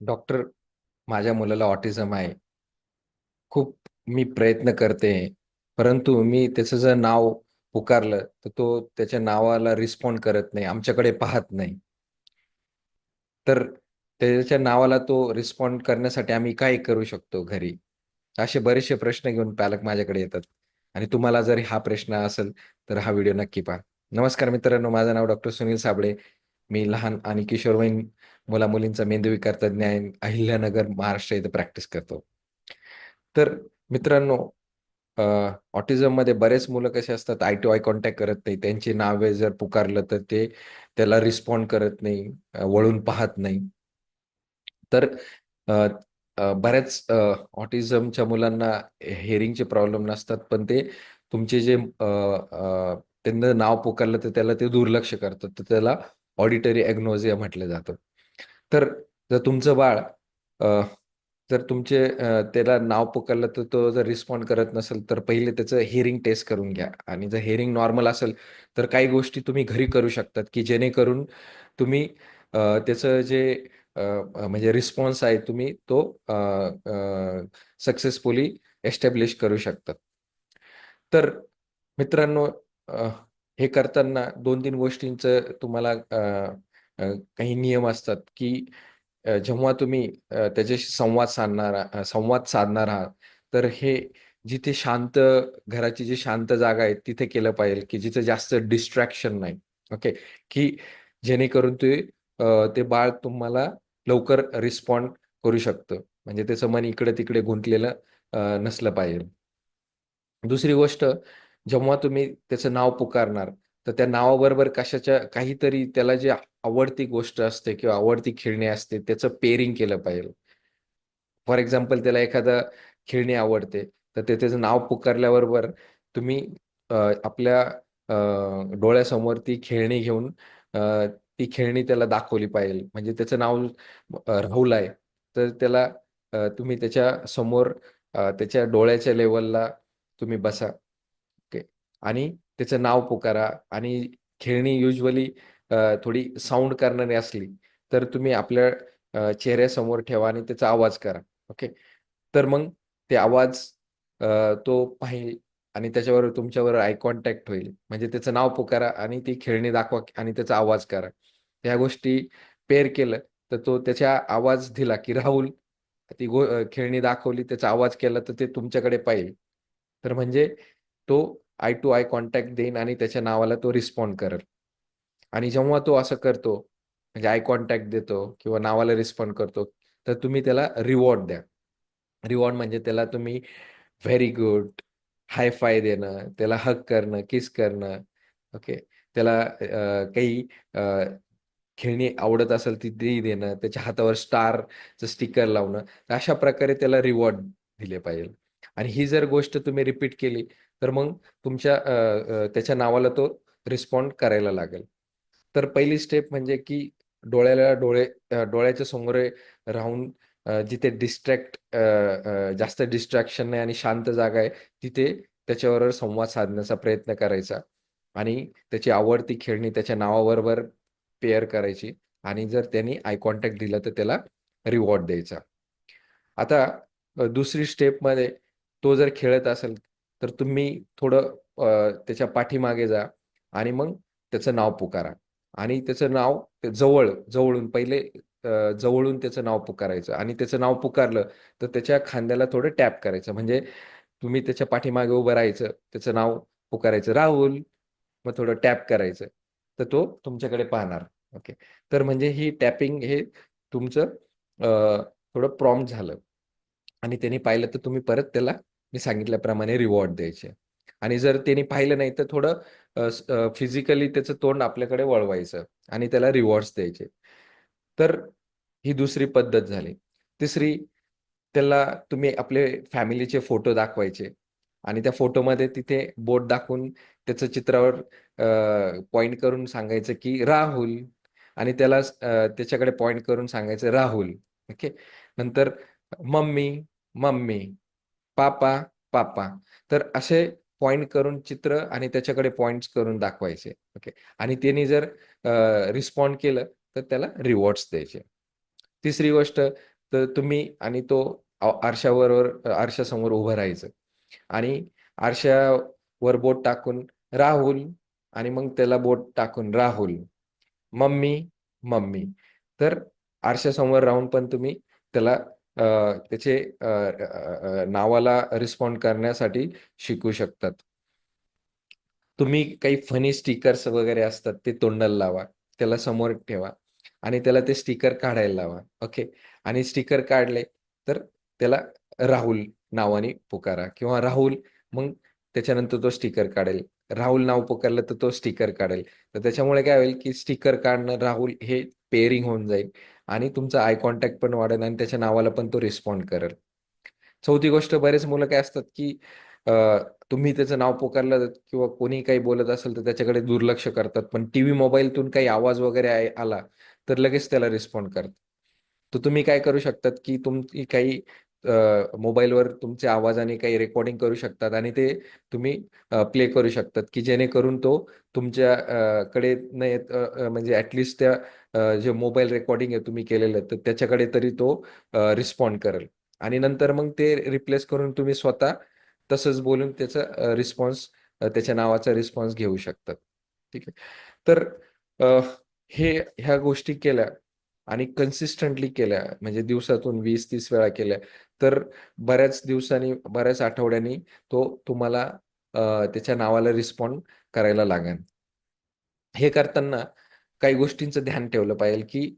Doctor माझ्या मुलाला autism आहे. खूप मी प्रयत्न करते, परंतु मी त्याचं जर नाव पुकारलं, तर तो त्याच्या नावाला रिस्पॉन्ड करत नाही, आमच्याकडे पाहत नाही. तर त्याच्या नावाला तो रिस्पॉन्ड करण्यासाठी आम्ही काय करू शकतो घरी? असे बरेचसे प्रश्न घेऊन पालक माझ्याकडे येतात आणि तुम्हाला जर हा प्रश्न असेल, तर हा व्हिडिओ नक्की पहा. नमस्कार मित्रांनो, माझं नाव डॉक्टर सुनील साबळे. मी लहान आणि किशोरवयीन मुला-मुलींचा मेंदूविकार तज्ञ आहे. अहिल्यानगर, महाराष्ट्र इथं प्रॅक्टिस करतो. तर मित्रांनो, ऑटिझम ऑटिझममध्ये बरेच मुलं कसे असतात, आय टू आय कॉन्टॅक्ट करत नाही. त्यांची नावे जर पुकारलं, तर ते त्याला रिस्पॉन्ड करत नाही, वळून पाहत नाही. तर बऱ्याच ऑटिझमच्या मुलांना हेरिंगचे प्रॉब्लेम नसतात, पण ते तुमचे जे त्यांना नाव पुकारलं, तर त्याला ते दुर्लक्ष करतात. तर त्याला ऑडिटरी एग्नोसिया म्हटलं जातं. तर जर तुमचं बाळ जर तुमचे त्याला नाव पुकारलं, तर तो जर रिस्पॉन्ड करत नसेल, तर पहिले त्याचं हिअरिंग टेस्ट करून घ्या आणि जर हिअरिंग नॉर्मल असेल, तर काही गोष्टी तुम्ही घरी करू शकतात, की जेणेकरून तुम्ही त्याचं जे म्हणजे रिस्पॉन्स आहे तुम्ही तो सक्सेसफुली एस्टॅब्लिश करू शकतात. तर मित्रांनो हे करताना 2-3 गोष्टींचं तुम्हाला काही नियम असतात, की जेव्हा तुम्ही त्याच्याशी संवाद साधणार संवाद साधणार आहात, तर हे जिथे शांत घराची जी शांत जागा आहे, तिथे केलं पाहिजे, की जिथे जास्त डिस्ट्रॅक्शन नाही. ओके. की जेणेकरून ते ते बाळ तुम्हाला लवकर रिस्पॉन्ड करू शकतं. म्हणजे त्याचं मन इकडे-तिकडे गुंतलेलं नसलं पाहिजे. दुसरी गोष्ट, जेव्हा तुम्ही त्याचं नाव पुकारणार, तर त्या नावाबरोबर कशाच्या काहीतरी त्याला जे आवडती गोष्ट असते किंवा आवडती खेळणी असते, त्याचं पेरिंग केलं पाहिजे. फॉर एक्झाम्पल त्याला एखादं खेळणी आवडते, तर ते त्याचं नाव पुकारल्याबरोबर तुम्ही आपल्या डोळ्यासमोर ती खेळणी घेऊन ती खेळणी त्याला दाखवली पाहिजे. म्हणजे त्याचं नाव राहुल आहे, तर त्याला तुम्ही त्याच्यासमोर त्याच्या डोळ्याच्या लेवलला तुम्ही बसा. आणि त्याचं नाव पुकारा आणि खेळणी युजली थोडी साऊंड करणारी असली, तर तुम्ही आपल्या चेहऱ्यासमोर ठेवा आणि त्याचा आवाज करा. ओके. तर मग ते आवाज तो पाहील आणि त्याच्यावर तुमच्यावर आय कॉन्टॅक्ट होईल. म्हणजे त्याचं नाव पुकारा आणि ती खेळणी दाखवा आणि त्याचा आवाज करा. ह्या गोष्टी पेअर केलं, तर तो त्याच्या आवाज दिला, की राहुल ती गो खेळणी दाखवली, त्याचा आवाज केला, तर ते तुमच्याकडे पाहील. तर म्हणजे तो आय टू आय कॉन्टॅक्ट देईन आणि त्याच्या नावाला तो रिस्पॉन्ड करेल. आणि जेव्हा तो असं करतो, म्हणजे आय कॉन्टॅक्ट देतो किंवा नावाला रिस्पॉन्ड करतो, तर तुम्ही त्याला रिवॉर्ड द्या. रिवॉर्ड म्हणजे त्याला तुम्ही व्हेरी गुड, हाय फाय देणं, त्याला हक करणं, किस करणं, ओके. त्याला काही खेळणी आवडत असेल ती ती देणं, त्याच्या हातावर स्टारचं स्टिकर लावणं. अशा प्रकारे त्याला रिवॉर्ड दिले पाहिजे. आणि ही जर गोष्ट तुम्ही रिपीट केली, तर मग तुमच्या त्याच्या नावाला तो रिस्पॉन्ड करायला लागेल. तर पहिली स्टेप म्हणजे की डोळ्याला डोळे डोळ्याच्या समोर राहून जिथे डिस्ट्रॅक्ट जास्त डिस्ट्रॅक्शन नाही आणि शांत जागा आहे, तिथे त्याच्याबरोबर संवाद साधण्याचा प्रयत्न करायचा आणि त्याची आवडती खेळणी त्याच्या नावाबरोबर पेअर करायची आणि जर त्यांनी आय कॉन्टॅक्ट दिलं, तर त्याला रिवॉर्ड द्यायचा. आता दुसरी स्टेपमध्ये तो जर खेळत असेल, तर तुम्ही थोडं त्याच्या पाठीमागे जा आणि मग त्याचं नाव पुकारा आणि त्याचं नाव ते जवळ जवळून पहिले जवळून त्याचं नाव पुकारायचं आणि त्याचं नाव पुकारलं, तर त्याच्या खांद्याला थोडं टॅप करायचं. म्हणजे तुम्ही त्याच्या पाठीमागे उभं राहायचं, त्याचं नाव पुकारायचं, "राहुल!" मग थोडं टॅप करायचं. तर तो तुमच्याकडे पाहणार. ओके. तर म्हणजे ही टॅपिंग हे तुमचं थोडं प्रॉम्प्ट झालं आणि त्यांनी पाहिलं तर तुम्ही परत त्याला मी सांगितल्याप्रमाणे रिवॉर्ड द्यायचे आणि जर त्याने पाहिलं नाही तर थोडं फिजिकली त्याचं तोंड आपल्याकडे वळवायचं आणि त्याला रिवॉर्ड्स द्यायचे. तर ही दुसरी पद्धत झाली. तिसरी त्याला तुम्ही आपले फॅमिलीचे फोटो दाखवायचे आणि त्या फोटोमध्ये तिथे बोट दाखवून त्याचं चित्रावर पॉइंट करून सांगायचं, की राहुल आणि त्याला त्याच्याकडे पॉइंट करून सांगायचं राहुल. ओके. नंतर मम्मी, मम्मी, पापा, पापा. तर असे पॉइंट करून चित्र आणि त्याच्याकडे पॉईंट्स करून दाखवायचे. ओके. आणि त्याने जर रिस्पॉन्ड केलं तर त्याला रिवॉर्ड्स द्यायचे. तिसरी गोष्ट तर तुम्ही आणि तो आरशावर आरशासमोर उभं राहायचं आणि आरशावर बोट टाकून राहुल आणि मग त्याला बोट टाकून राहुल, मम्मी, मम्मी. तर आरशासमोर राहून पण तुम्ही त्याला त्याचे नावाला रिस्पॉन्ड करण्यासाठी शिकू शकतात. तुम्ही काही फनी स्टिकर्स वगैरे असतात ते तोंडाला लावा. त्याला समोर ठेवा आणि त्याला ते स्टिकर काढायला लावा. ओके. आणि स्टिकर काढले तर त्याला राहुल नावाने पुकारा किंवा राहुल मग त्याच्यानंतर तो स्टिकर काढेल. राहुल नाव पुकारलं तर तो स्टिकर काढेल. तर त्याच्यामुळे काय होईल, की स्टिकर काढणं, राहुल हे पेअरिंग होऊन जाईल आणि तुमचा आय कॉन्टॅक्ट पण वाढेल आणि त्याच्या नावाला पण तो रिस्पॉन्ड करेल. चौथी गोष्ट बरेच मुलं काय असतात, की तुम्ही त्याचं नाव पुकारलं किंवा कोणी काही बोलत असेल तर त्याच्याकडे दुर्लक्ष करतात. पण टीव्ही, मोबाईलतून काही आवाज वगैरे आला तर लगेच त्याला रिस्पॉन्ड करतात. तर तुम्ही काय करू शकतात, की तुम्ही काही मोबाईलवर तुमच्या आवाजाने काही रेकॉर्डिंग करू शकतात आणि ते तुम्ही प्ले करू शकतात, की जेणेकरून तो तुमच्या कडे न येत म्हणजे ऍटलिस्ट त्या जे मोबाईल रेकॉर्डिंग आहे तुम्ही केलेलं तर त्याच्याकडे तरी तो रिस्पॉन्ड करेल आणि नंतर मग ते रिप्लेस करून तुम्ही स्वतः तसंच बोलून त्याचा रिस्पॉन्स त्याच्या नावाचा रिस्पॉन्स घेऊ शकतात. ठीक आहे. तर हे ह्या गोष्टी केल्या आणि कन्सिस्टंटली केल्या म्हणजे दिवसातून वीस तीस वेळा केल्या, तर बऱ्याच दिवसांनी, बऱ्याच आठवड्यांनी तो तुम्हाला त्याच्या नावाला रिस्पॉन्ड करायला लागेल. हे करताना काही गोष्टींचं ध्यान ठेवलं पाहिजे, की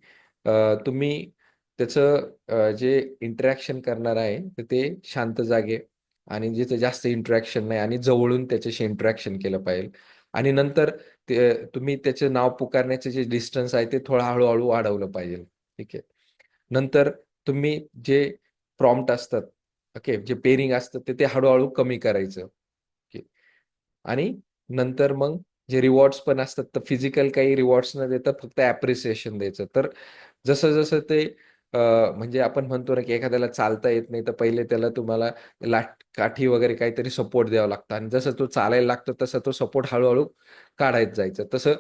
तुम्ही त्याचं जे इंटरॅक्शन करणार आहे, तर ते शांत जागे आणि जिथे जास्त इंटरॅक्शन नाही आणि जवळून त्याच्याशी इंटरॅक्शन केलं पाहिजे आणि नंतर ते तुम्ही त्याचं नाव पुकारण्याचे जे डिस्टन्स आहे, ते थोडं हळूहळू वाढवलं पाहिजे. ठीक आहे. नंतर तुम्ही जे प्रॉम्प्ट असतात, ओके, जे पेरिंग असतं, ते ते हळूहळू कमी करायचं. ओके. आणि नंतर मग जे रिवॉर्ड्स पण असतात, तर फिजिकल काही रिवॉर्ड्स न देता फक्त ॲप्रिसिएशन द्यायचं. तर जसं-जसं ते म्हणजे आपण म्हणतो ना, की एखाद्याला चालता येत नाही, तर पहिले त्याला तुम्हाला लाठ काठी वगैरे काहीतरी सपोर्ट द्यावा लागतं आणि जसं तो चालायला लागतो, तसा तो सपोर्ट हळूहळू काढायचं जायचं. तसं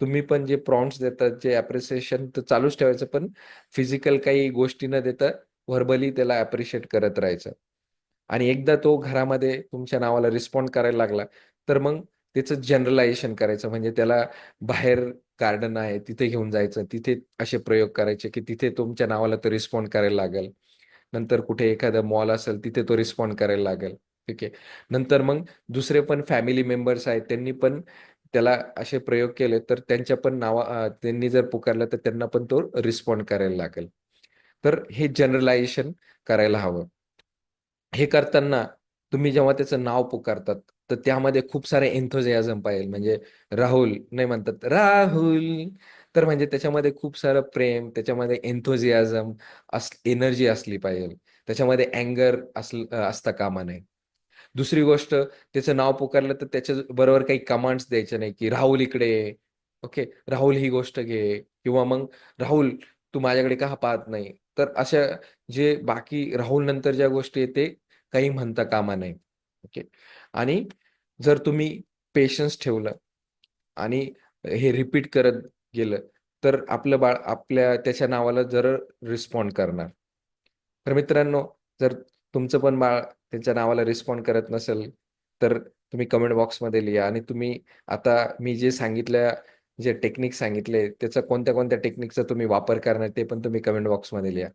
तुम्ही पण जे प्रॉम्प्ट्स देतात, जे ॲप्रिसिएशन तर चालूच ठेवायचं, पण फिजिकल काही गोष्टी न देता व्हर्बली त्याला ॲप्रिशिएट करत राहायचं. आणि एकदा तो घरामध्ये तुमच्या नावाला रिस्पॉन्ड करायला लागला, तर मग त्याचं जनरलायझेशन करायचं. म्हणजे त्याला बाहेर गार्डन आहे, तिथे घेऊन जायचं. तिथे असे प्रयोग करायचे, की तिथे तुमच्या नावाला तो रिस्पॉन्ड करायला लागेल. नंतर कुठे एखादं मॉल असेल, तिथे तो रिस्पॉन्ड करायला लागेल. ठीक आहे. नंतर मग दुसरे पण फॅमिली मेंबर्स आहेत, त्यांनी पण त्याला असे प्रयोग केले, तर त्यांच्या पण नावा त्यांनी जर पुकारलं, तर त्यांना पण तो रिस्पॉन्ड करायला लागेल. तर हे जनरलायझेशन करायला हवं. हे करताना तुम्ही जेव्हा त्याचं नाव पुकारतात, तर त्यामध्ये खूप सारे एन्थुसियाझम पाहिजे. म्हणजे राहुल नाही म्हणतात, राहुल. तर म्हणजे त्याच्यामध्ये खूप सारं प्रेम, त्याच्यामध्ये एन्थुसियाझम अस एनर्जी असली पाहिजे. त्याच्यामध्ये अँगर असलं असता कामा नये. दुसरी गोष्ट त्याचं नाव पुकारलं तर त्याच्या बरोबर काही कमांड्स द्यायचे नाही, की "राहुल इकडे ओके. "राहुल ही गोष्ट घे" किंवा मग "राहुल तू माझ्याकडे का पाहत नाही?" तर अशा जे बाकी राहुल नंतर ज्या गोष्टी आहेत ते काही म्हणता कामा नाही ओके. आणि जर तुम्ही पेशन्स ठेवलं आणि हे रिपीट करत गेलं, तर आपलं बाळ आपल्या त्याच्या नावाला जर रिस्पॉन्ड करणार. तर मित्रांनो, जर तुमचं पण बाळ त्यांच्या नावाला रिस्पॉन्ड करत नसेल, तर तुम्ही कमेंट बॉक्समध्ये लिहा आणि तुम्ही आता मी जे सांगितल्या जे टेक्निक सांगितले, त्याचा कोणत्या-कोणत्या टेक्निकचा तुम्ही वापर करणार ते पण तुम्ही कमेंट बॉक्समध्ये लिहा.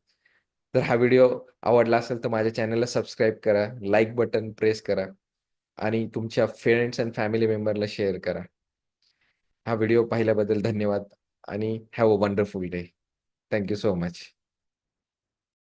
जर हा व्हिडिओ आवडला असेल, तर माझ्या चॅनलला सबस्क्राईब करा, लाईक बटन प्रेस करा आणि तुमच्या फ्रेंड्स अँड फॅमिली मेंबरला शेअर करा. हा व्हिडिओ पाहिल्याबद्दल धन्यवाद आणि have a wonderful day. Thank you so much.